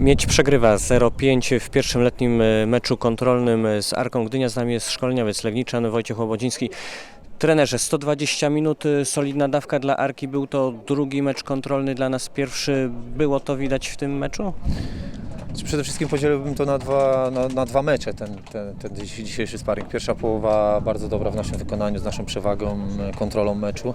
Mieć przegrywa 0-5 w pierwszym letnim e, meczu kontrolnym z Arką Gdynia. Z nami jest szkoleniowiec Legniczan Wojciech Łobodziński. Trenerze, 120 minut, e, solidna dawka dla Arki. Był to drugi mecz kontrolny dla nas, pierwszy. Było to widać w tym meczu? Przede wszystkim podzieliłbym to na dwa, na, na dwa mecze, ten, ten, ten dzisiejszy sparring. Pierwsza połowa bardzo dobra w naszym wykonaniu, z naszą przewagą, e, kontrolą meczu,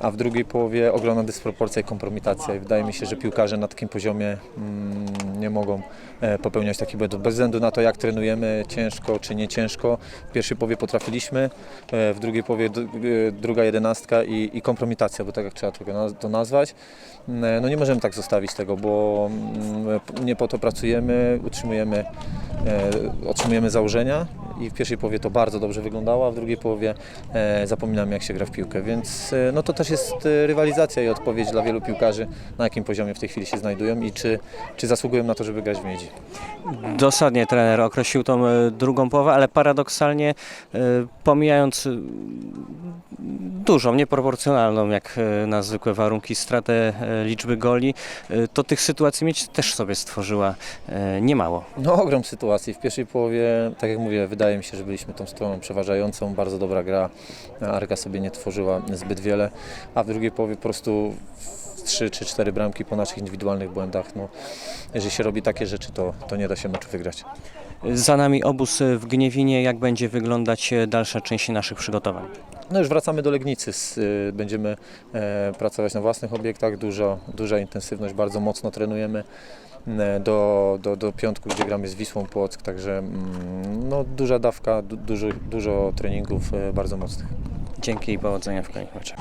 a w drugiej połowie ogromna dysproporcja i kompromitacja. I wydaje mi się, że piłkarze na takim poziomie mm, nie mogą e, popełniać takich błędów. Bez względu na to, jak trenujemy, ciężko czy nie ciężko. W pierwszej połowie potrafiliśmy, e, w drugiej połowie e, druga jedenastka i, i kompromitacja, bo tak jak trzeba to nazwać. Mm, No nie możemy tak zostawić tego, bo mm, nie po to pracujemy, utrzymujemy, otrzymujemy założenia i w pierwszej połowie to bardzo dobrze wyglądało, a w drugiej połowie e, zapominamy jak się gra w piłkę, więc e, no to też jest e, rywalizacja i odpowiedź dla wielu piłkarzy, na jakim poziomie w tej chwili się znajdują i czy, czy zasługują na to, żeby grać w miedzi. Dosadnie trener określił tą e, drugą połowę, ale paradoksalnie e, pomijając dużą, nieproporcjonalną jak e, na zwykłe warunki stratę e, liczby goli, e, to tych sytuacji mieć też sobie stworzyła niemało. No ogrom sytuacji. W pierwszej połowie, tak jak mówię, wydaje mi się, że byliśmy tą stroną przeważającą, bardzo dobra gra. Arka sobie nie tworzyła zbyt wiele, a w drugiej połowie po prostu trzy czy cztery bramki po naszych indywidualnych błędach. No, jeżeli się robi takie rzeczy, to, to nie da się meczu wygrać. Za nami obóz w Gniewinie. Jak będzie wyglądać e, dalsza część naszych przygotowań? No już wracamy do Legnicy. Y, Będziemy e, pracować na własnych obiektach. Dużo, duża intensywność, bardzo mocno trenujemy e, do, do, do piątku, gdzie gramy z Wisłą Płock. Także no, duża dawka, du, dużo, dużo treningów e, bardzo mocnych. Dzięki i powodzenia w kolejnych meczach.